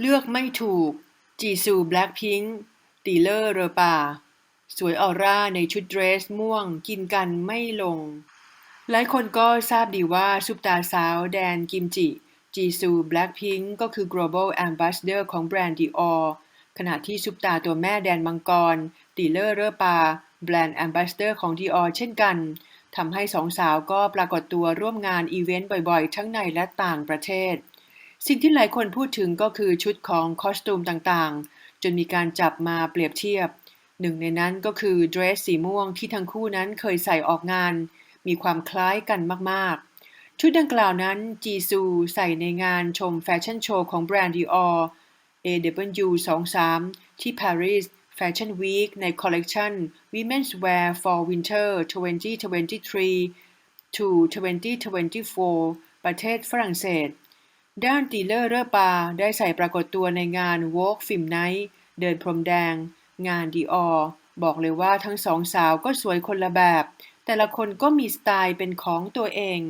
เลือกไม่ถูก จีซูแบล็คพิงค์ตีเลอร์เรอปา สวยออร่าในชุดเดรสม่วงกินกันไม่ลง หลายคนก็ทราบดีว่าซุปตาสาวแดนกิมจิ จีซูแบล็คพิงค์ก็คือ global ambassador ของแบรนด์ดีออขณะที่ซุปตาตัวแม่แดนมังกรตีเลอร์เรอปา แบรนด์ ambassador ของดีออเช่นกันทำให้สองสาวก็ปรากฏตัวร่วมงานอีเวนต์บ่อยๆ ทั้งในและต่างประเทศ สิ่งที่หลายคนพูดถึงก็คือชุดของคอสตูมต่างๆ จนมีการจับมาเปรียบเทียบ หนึ่งในนั้นก็คือเดรสสีม่วงที่ทั้งคู่นั้นเคยใส่ออกงาน มีความคล้ายกันมากๆ ชุดดังกล่าวนั้นจีซูใส่ในงานชมแฟชั่นโชว์ของแบรนด์ดีออ AW23 ที่ Paris Fashion Week ในคอลเลกชัน Women's Wear for Winter 2023 to 2024 ประเทศฝรั่งเศส ด้านตีเลอร์เรอปาได้ใส่ปรากฏตัวในงาน Vogue Film Night เดินพรมแดง งานดีออบอกเลยว่าทั้งสองสาวก็สวยคนละแบบ แต่ละคนก็มีสไตล์เป็นของตัวเอง